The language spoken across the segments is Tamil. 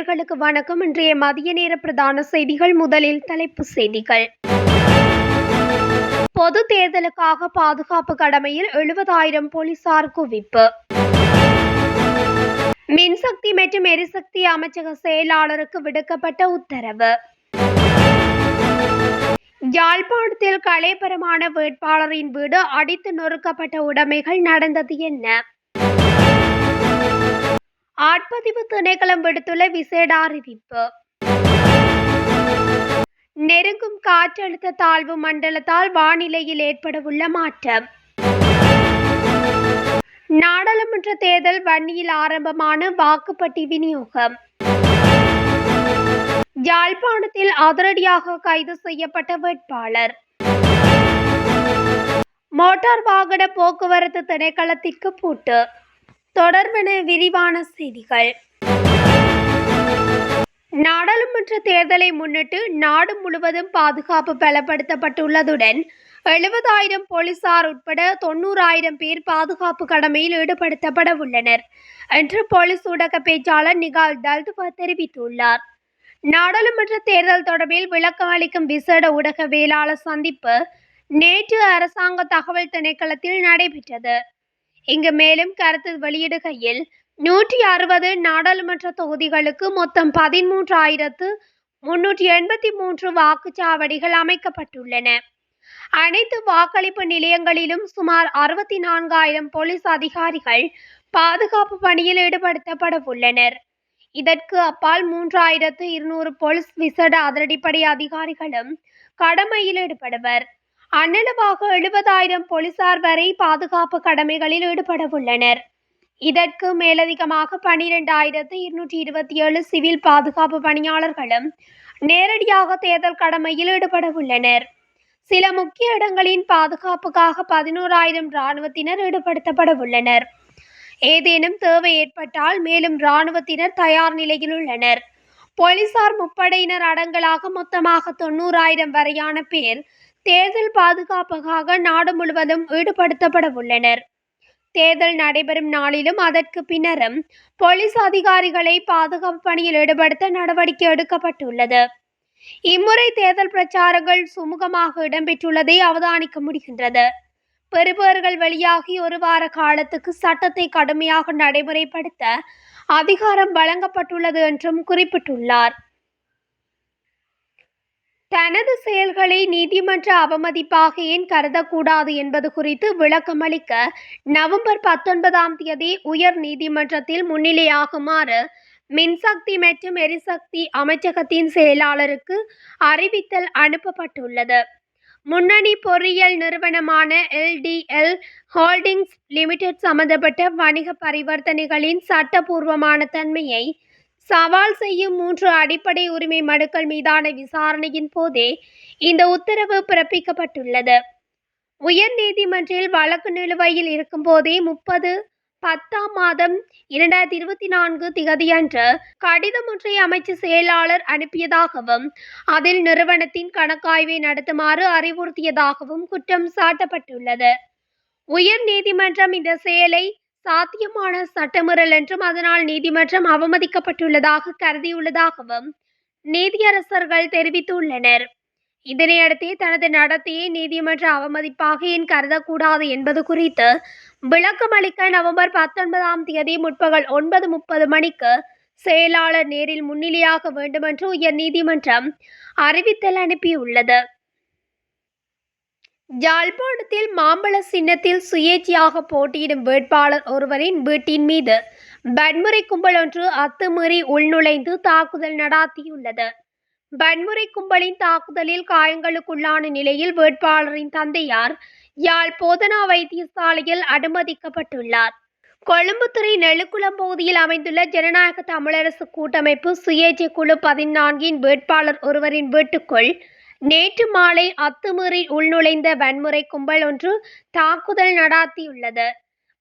நேர்களுக்கு வணக்கம். இன்றைய மதிய நேர பிரதான செய்திகள். முதலில் தலைப்பு செய்திகள். பொது தேர்தலுக்காக பாதுகாப்பு கடமையில் எழுபதாயிரம் போலீசார் குவிப்பு. மின்சக்தி மற்றும் எரிசக்தி அமைச்சக செயலாளருக்கு விடுக்கப்பட்ட உத்தரவு. யாழ்ப்பாணத்தில் கலைபரமான வேட்பாளரின் வீடு அடித்து நொறுக்கப்பட்ட உடைமைகள் நடந்தது என்ன? ஆட்பதிவு திணைக்களம் விடுத்துள்ள விசேட அறிவிப்பு நெருங்கும் காற்றழுத்த தாழ்வு மண்டலத்தால் வானிலையில் ஏற்படவுள்ள மாற்றம். நாடாளுமன்ற தேர்தல் வன்னியில் ஆரம்பமான வாக்குப்பட்டி விநியோகம். யாழ்ப்பாணத்தில் அதிரடியாக கைது செய்யப்பட்ட வேட்பாளர். மோட்டார் வாகன போக்குவரத்து திணைக்களத்திற்கு பூட்டு. தொடர்பென விரிவான செய்திகள். நாடாளுமன்ற தேர்தலை முன்னிட்டு நாடு முழுவதும் பாதுகாப்பு பலப்படுத்தப்பட்டுள்ளதுடன் எழுபதாயிரம் போலீசார் உட்பட தொண்ணூறாயிரம் பேர் பாதுகாப்பு கடமையில் ஈடுபடுத்தப்பட உள்ளனர் என்று போலீஸ் ஊடக பேச்சாளர் நிகால் தல்துபா தெரிவித்துள்ளார். நாடாளுமன்ற தேர்தல் தொடர்பில் விளக்கம் அளிக்கும் விசேட ஊடகவியலாளர் சந்திப்பு நேற்று அரசாங்க தகவல் திணைக்களத்தில் நடைபெற்றது. இங்கு மேலும் கருத்து வெளியிடுகையில் நூற்றி அறுபது நாடாளுமன்ற தொகுதிகளுக்கு மொத்தம் பதிமூன்றாயிரத்து முன்னூற்றி எண்பத்தி மூன்று வாக்குச்சாவடிகள் அமைக்கப்பட்டுள்ளன. அனைத்து வாக்களிப்பு நிலையங்களிலும் சுமார் அறுபத்தி நான்காயிரம் போலீஸ் அதிகாரிகள் பாதுகாப்பு பணியில் ஈடுபடுத்தப்பட உள்ளனர் இதற்கு அப்பால் மூன்றாயிரத்து இருநூறு போலீஸ் விசேட அதிரடிப்படை அதிகாரிகளும் கடமையில் ஈடுபடுவர். அன்னளவாக எழுபதாயிரம் போலீசார் வரை பாதுகாப்பு கடமைகளில் ஈடுபட உள்ளனர். இதற்கு மேலதிகமாக பனிரெண்டாயிரத்து இருநூற்றி இருபத்தி ஏழு சிவில் பாதுகாப்பு பணியாளர்களும் நேரடியாக தேர்தல் கடமையில் ஈடுபட உள்ளனர். சில முக்கிய இடங்களின் பாதுகாப்புக்காக பதினோராயிரம் இராணுவத்தினர் ஈடுபடுத்தப்பட உள்ளனர். ஏதேனும் தேவை ஏற்பட்டால் மேலும் இராணுவத்தினர் தயார் நிலையில் உள்ளனர். போலீசார் முப்படையினர் அடங்கலாக மொத்தமாக தொண்ணூறாயிரம் வரையான பேர் தேர்தல் பாதுகாப்புக்காக நாடு முழுவதும் ஈடுபடுத்தப்பட உள்ளனர் தேர்தல் நடைபெறும் நாளிலும் அதற்கு பின்னரும் போலீஸ் அதிகாரிகளை பாதுகாப்பு பணியில் ஈடுபடுத்த நடவடிக்கை எடுக்கப்பட்டுள்ளது. இம்முறை தேர்தல் பிரச்சாரங்கள் சுமூகமாக இடம்பெற்றுள்ளதை அவதானிக்க முடிகின்றது. பெறுபவர்கள் வெளியாகி ஒரு வார காலத்துக்கு சட்டத்தை கடுமையாக நடைமுறைப்படுத்த அதிகாரம் வழங்கப்பட்டுள்ளது என்றும் குறிப்பிட்டுள்ளார். தனது செயல்களை நீதிமன்ற அவமதிப்பாக ஏன் கருதக்கூடாது என்பது குறித்து விளக்கமளிக்க நவம்பர் பத்தொன்பதாம் தேதி உயர் நீதிமன்றத்தில் முன்னிலையாகுமாறு மின்சக்தி மற்றும் எரிசக்தி அமைச்சகத்தின் செயலாளருக்கு அறிவித்தல் அனுப்பப்பட்டுள்ளது. முன்னணி பொறியியல் நிறுவனமான எல்டிஎல் ஹோல்டிங்ஸ் லிமிடெட் சம்பந்தப்பட்ட வணிக பரிவர்த்தனைகளின் சட்டபூர்வமான தன்மையை சவால் செய்யும் மூன்று அடிப்படை உரிமை மனுக்கள் மீதான விசாரணையின் போதே இந்த உத்தரவு பிறப்பிக்கப்பட்டுள்ளது. உயர் நீதிமன்றில் வழக்கு நிலுவையில் இருக்கும்போதே முப்பது பத்தாம் மாதம் இரண்டாயிரத்தி இருபத்தி நான்கு திகதியன்று கடிதம் ஒன்றை அமைச்சு செயலாளர் அனுப்பியதாகவும் அதில் நிறுவனத்தின் கணக்காய்வை நடத்துமாறு அறிவுறுத்தியதாகவும் குற்றம் சாட்டப்பட்டுள்ளது. உயர் நீதிமன்றம் இந்த செயலை சாத்தியமான சட்டமீறல் என்றும் அதனால் நீதிமன்றம் அவமதிக்கப்பட்டுள்ளதாக கருதியுள்ளதாகவும் நீதியரசர்கள் தெரிவித்துள்ளனர். இதனையடுத்தே தனது நடத்தையை நீதிமன்ற அவமதிப்பாக ஏன் கருதக்கூடாது என்பது குறித்து விளக்கமளிக்க நவம்பர் பத்தொன்பதாம் தேதி முற்பகல் ஒன்பது முப்பது மணிக்கு செயலாளர் நேரில் முன்னிலையாக வேண்டுமென்று உயர் நீதிமன்றம் அறிவித்தல் அனுப்பியுள்ளது. யாழ்ப்பாணத்தில் மாம்பழ சின்னத்தில் சுயேட்சையாக போட்டியிடும் வேட்பாளர் ஒருவரின் வீட்டின் மீது வன்முறை கும்பல் ஒன்று அத்துமீறி உள்நுழைந்து தாக்குதல் நடாத்தியுள்ளது. வன்முறை கும்பலின் தாக்குதலில் காயங்களுக்குள்ளான நிலையில் வேட்பாளரின் தந்தையார் யாழ் போதனா வைத்தியசாலையில் அனுமதிக்கப்பட்டுள்ளார். கொழும்புத்துறை நெழுக்குளம் பகுதியில் அமைந்துள்ள ஜனநாயக தமிழரசு கூட்டமைப்பு சுயேட்சை குழு பதினான்கின் வேட்பாளர் ஒருவரின் வீட்டுக்குள் நேற்று மாலை அத்துமீறி உள்நுழைந்த வன்முறை கும்பல் ஒன்று தாக்குதல் நடாத்தியுள்ளது.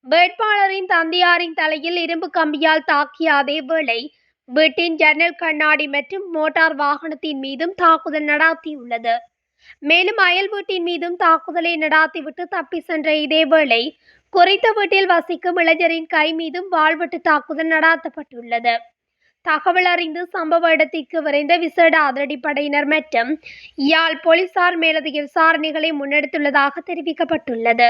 வேட்பாளரின் தந்தையாரின் தலையில் இரும்பு கம்பியால் தாக்கிய அதேவேளை வீட்டின் ஜன்னல் கண்ணாடி மற்றும் மோட்டார் வாகனத்தின் மீதும் தாக்குதல் நடாத்தியுள்ளது. மேலும் அயல் வீட்டின் மீதும் தாக்குதலை நடாத்திவிட்டு தப்பி சென்ற இதேவேளை குறித்த வீட்டில் வசிக்கும் இளைஞரின் கை மீதும் வாழ்வெட்டு தாக்குதல் நடாத்தப்பட்டுள்ளது. தகவல் அறிந்து சம்பவ இடத்திற்கு விரைந்த விசேட அதிரடிப்படையினர் மற்றும் யாழ் போலீசார் மேலதிக விசாரணைகளை முன்னெடுத்துள்ளதாக தெரிவிக்கப்பட்டுள்ளது.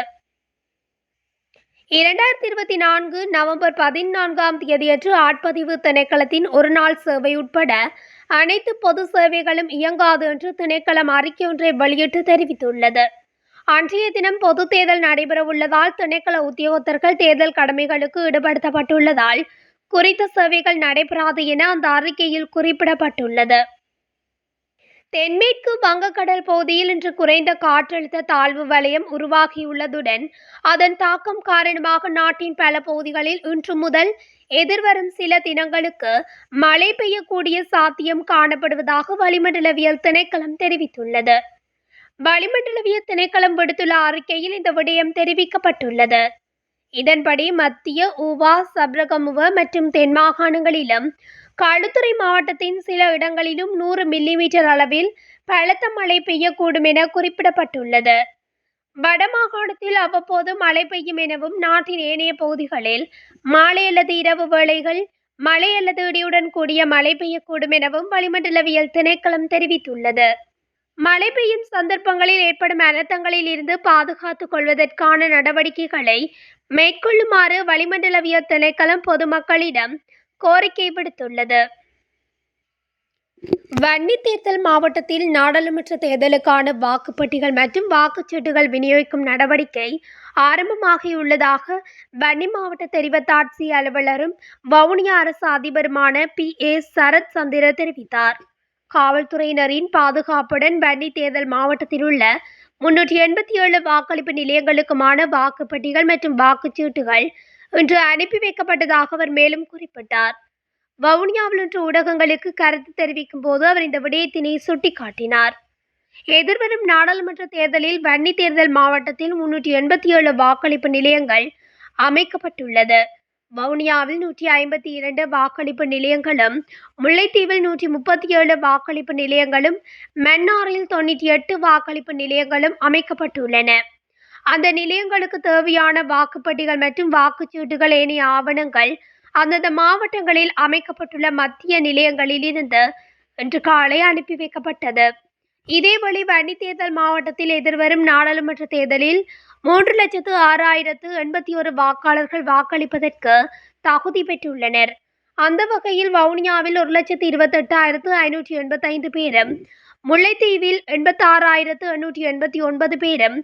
இரண்டாயிரத்தி இருபத்தி நான்கு நவம்பர் பதினான்காம் தேதியன்று ஆட்பதிவு திணைக்களத்தின் ஒருநாள் சேவை உட்பட அனைத்து பொது சேவைகளும் இயங்காது என்று திணைக்களம் அறிக்கை ஒன்றை வெளியிட்டு தெரிவித்துள்ளது. அன்றைய தினம் பொது தேர்தல் நடைபெறவுள்ளதால் திணைக்கள உத்தியோகத்தர்கள் தேர்தல் கடமைகளுக்கு ஈடுபடுத்தப்பட்டுள்ளதால் குறித்த சேவைகள் நடைபெறாது என அந்த அறிக்கையில் குறிப்பிடப்பட்டுள்ளது. தென்மேற்கு வங்கக்கடல் பகுதியில் இன்று குறைந்த காற்றழுத்த தாழ்வு வலயம் உருவாகியுள்ளதுடன் அதன் தாக்கம் காரணமாக நாட்டின் பல பகுதிகளில் இன்று முதல் எதிர்வரும் சில தினங்களுக்கு மழை பெய்யக்கூடிய சாத்தியம் காணப்படுவதாக வளிமண்டலவியல் திணைக்களம் தெரிவித்துள்ளது. வளிமண்டலவியல் திணைக்களம் விடுத்துள்ள அறிக்கையில் இந்த விடயம் தெரிவிக்கப்பட்டுள்ளது. இதன்படி மத்திய ஊவா சப்ரகமுவ மற்றும் தென் மாகாணங்களிலும் களுத்துறை மாவட்டத்தின் சில இடங்களிலும் நூறு மில்லிமீட்டர் அளவில் பலத்த மழை பெய்யக்கூடும் என குறிப்பிடப்பட்டுள்ளது. வடமாகாணத்தில் அவ்வப்போது மழை பெய்யும் எனவும் நாட்டின் ஏனைய பகுதிகளில் மாலை அல்லது இரவு வேளைகள் மழை அல்லது இடியுடன் கூடிய மழை பெய்யக்கூடும் எனவும் வளிமண்டலவியல் திணைக்களம் தெரிவித்துள்ளது. மழை பெய்யும் சந்தர்ப்பங்களில் ஏற்படும் அனர்த்தங்களில் இருந்து பாதுகாத்துக் கொள்வதற்கான நடவடிக்கைகளை மேற்கொள்ளுமாறு வளிமண்டலவியல் திணைக்களம் பொதுமக்களிடம் கோரிக்கை விடுத்துள்ளது. வன்னி தேர்தல் மாவட்டத்தில் நாடாளுமன்ற தேர்தலுக்கான வாக்குப்பட்டிகள் மற்றும் வாக்குச்சீட்டுகள் விநியோகிக்கும் நடவடிக்கை ஆரம்பமாகியுள்ளதாக வன்னி மாவட்ட தெரிவத்தாட்சி அலுவலரும் வவுனியா அரசு அதிபருமான பி ஏ சரத் சந்திர தெரிவித்தார். காவல்துறையினரின் பாதுகாப்புடன் வன்னி தேர்தல் மாவட்டத்தில் உள்ள முன்னூற்றி எண்பத்தி ஏழு வாக்களிப்பு நிலையங்களுக்குமான வாக்குப்பட்டிகள் மற்றும் வாக்குச்சீட்டுகள் இன்று அனுப்பி வைக்கப்பட்டதாக அவர் மேலும் குறிப்பிட்டார். வவுனியாவில் இன்று ஊடகங்களுக்கு கருத்து தெரிவிக்கும் போது அவர் இந்த விடயத்தினை சுட்டிக்காட்டினார். எதிர்வரும் நாடாளுமன்ற தேர்தலில் வன்னி தேர்தல் மாவட்டத்தில் முன்னூற்றி எண்பத்தி ஏழு வாக்களிப்பு நிலையங்கள் அமைக்கப்பட்டுள்ளது. வவுனியாவில் நூற்றி ஐம்பத்தி இரண்டு வாக்களிப்பு நிலையங்களும் முல்லைத்தீவில் நூற்றி முப்பத்தி ஏழு வாக்களிப்பு நிலையங்களும் மன்னாரில் தொண்ணூற்றி எட்டு வாக்களிப்பு நிலையங்களும் அமைக்கப்பட்டுள்ளன. அந்த நிலையங்களுக்கு தேவையான வாக்குப்பட்டிகள் மற்றும் வாக்குச்சீட்டுகள் ஏனைய ஆவணங்கள் அந்தந்த மாவட்டங்களில் அமைக்கப்பட்டுள்ள மத்திய நிலையங்களில் இருந்து இன்று காலை அனுப்பி வைக்கப்பட்டது. இதேவழி வன்னி தேர்தல் மாவட்டத்தில் எதிர்வரும் நாடாளுமன்ற தேர்தலில் மூன்று லட்சத்து ஆறாயிரத்து எண்பத்தி ஒரு வாக்காளர்கள் வாக்களிப்பதற்கு தகுதி பெற்றுள்ளனர். அந்த வகையில் வவுனியாவில் ஒரு லட்சத்து இருபத்தெட்டாயிரத்து ஐநூற்றி எண்பத்தைந்து பேரும் முல்லைத்தீவில் எண்பத்தாறாயிரத்து எண்ணூற்றி எண்பத்தி ஒன்பது பேரும்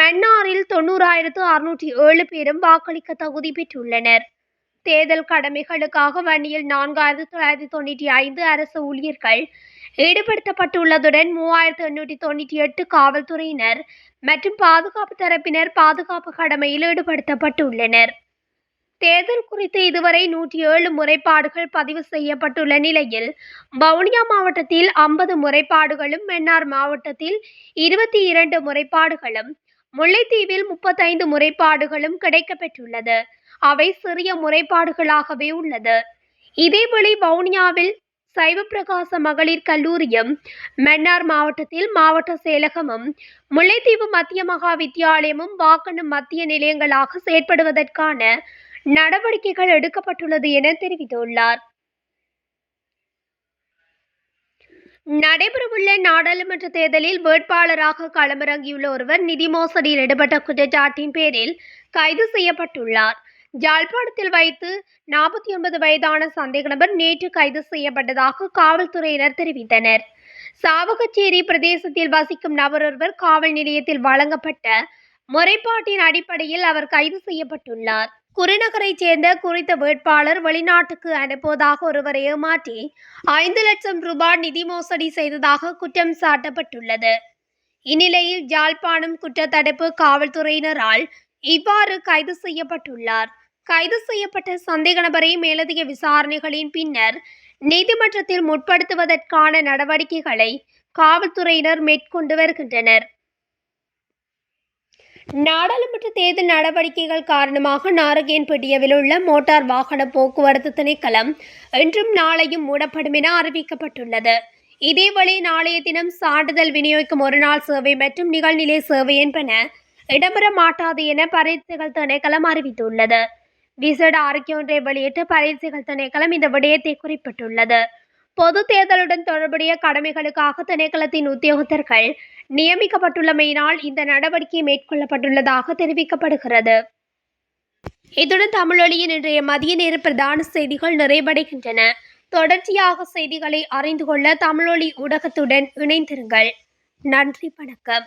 மன்னாரில் தொண்ணூறாயிரத்து அறுநூற்றி ஏழு பேரும் வாக்களிக்க தகுதி பெற்றுள்ளனர். தேர்தல் கடமைகளுக்காக வன்னியில் நான்காயிரத்து தொள்ளாயிரத்தி தொண்ணூற்றி ஐந்து அரசு ஊழியர்கள் ஈடுபடுத்தப்பட்டுள்ளதுடன் மூவாயிரத்து எண்ணூற்றி தொண்ணூற்றி எட்டு காவல்துறையினர் மற்றும் பாதுகாப்பு தரப்பினர் பாதுகாப்பு கடமையில் ஈடுபடுத்தப்பட்டுள்ளனர். தேர்தல் குறித்து இதுவரை நூற்றி ஏழு முறைப்பாடுகள் பதிவு செய்யப்பட்டுள்ள நிலையில் வவுனியா மாவட்டத்தில் ஐம்பது முறைப்பாடுகளும் மன்னார் மாவட்டத்தில் இருபத்தி இரண்டு முறைப்பாடுகளும் முல்லைத்தீவில் முப்பத்தைந்து முறைப்பாடுகளும் கிடைக்கப்பெற்றுள்ளது. அவை சிறிய முறைப்பாடுகளாகவே உள்ளது. இதேவேளை வவுனியாவில் சைவப்பிரகாச மகளிர் கல்லூரியும் மன்னார் மாவட்டத்தில் மாவட்ட செயலகமும் முல்லைத்தீவு மத்திய மகா வித்தியாலயமும் வாக்கணும் மத்திய நிலையங்களாக செயற்படுவதற்கான நடவடிக்கைகள் எடுக்கப்பட்டுள்ளது என தெரிவித்துள்ளார். நடைபெறவுள்ள நாடாளுமன்ற தேர்தலில் வேட்பாளராக களமிறங்கியுள்ள ஒருவர் நிதி மோசடியில் ஈடுபட்ட குற்றச்சாட்டின் பேரில் கைது செய்யப்பட்டுள்ளார். யாழ்ப்பாணத்தில் வைத்து நாற்பத்தி ஒன்பது வயதான சந்தேக நபர் நேற்று கைது செய்யப்பட்டதாக காவல்துறையினர் தெரிவித்தனர். சாவகச்சேரி பிரதேசத்தில் வசிக்கும் நபர் ஒருவர் காவல் நிலையத்தில் வழங்கப்பட்ட முறைப்பாட்டின் அடிப்படையில் அவர் கைது செய்யப்பட்டுள்ளார். குருநகரைச் சேர்ந்த குறித்த வேட்பாளர் வெளிநாட்டுக்கு அனுப்புவதாக ஒருவர் ஏமாற்றி ஐந்து லட்சம் ரூபாய் நிதி மோசடி செய்ததாக குற்றம் சாட்டப்பட்டுள்ளது. இந்நிலையில் யாழ்ப்பாணம் குற்றத்தடுப்பு காவல்துறையினரால் இவ்வாறு கைது செய்யப்பட்டுள்ளார். கைது செய்யப்பட்ட சந்தேக நபரை மேலதிக விசாரணைகளின் பின்னர் நீதிமன்றத்தில் முற்படுத்துவதற்கான நடவடிக்கைகளை காவல்துறையினர் மேற்கொண்டு வருகின்றனர். நாடாளுமன்ற தேர்தல் நடவடிக்கைகள் காரணமாக நாரகேன்பட்டியவில் உள்ள மோட்டார் வாகன போக்குவரத்து திணைக்களம் இன்றும் நாளையும் மூடப்படும் என அறிவிக்கப்பட்டுள்ளது. இதேவேளை நாளைய தினம் சான்றிதழ் விநியோகிக்கும் ஒருநாள் சேவை மற்றும் நிகழ்நிலை சேவை என்பன இடம்பெற மாட்டாது என பரிசுகள் திணைக்களம் அறிவித்துள்ளது. விசேட அறிக்கை ஒன்றை வெளியிட்டு பரீட்சைகள் திணைக்களம் இந்த விடயத்தை குறிப்பிட்டுள்ளது. பொது தேர்தலுடன் தொடர்புடைய கடமைகளுக்காக திணைக்களத்தின் உத்தியோகத்தர்கள் நியமிக்கப்பட்டுள்ளமையினால் இந்த நடவடிக்கை மேற்கொள்ளப்பட்டுள்ளதாக தெரிவிக்கப்படுகிறது. இத்துடன் தமிழொலியின் இன்றைய மதிய நேர பிரதான செய்திகள் நிறைவடைகின்றன. தொடர்ச்சியாக செய்திகளை அறிந்து கொள்ள தமிழொலி ஊடகத்துடன் இணைந்திருங்கள். நன்றி வணக்கம்.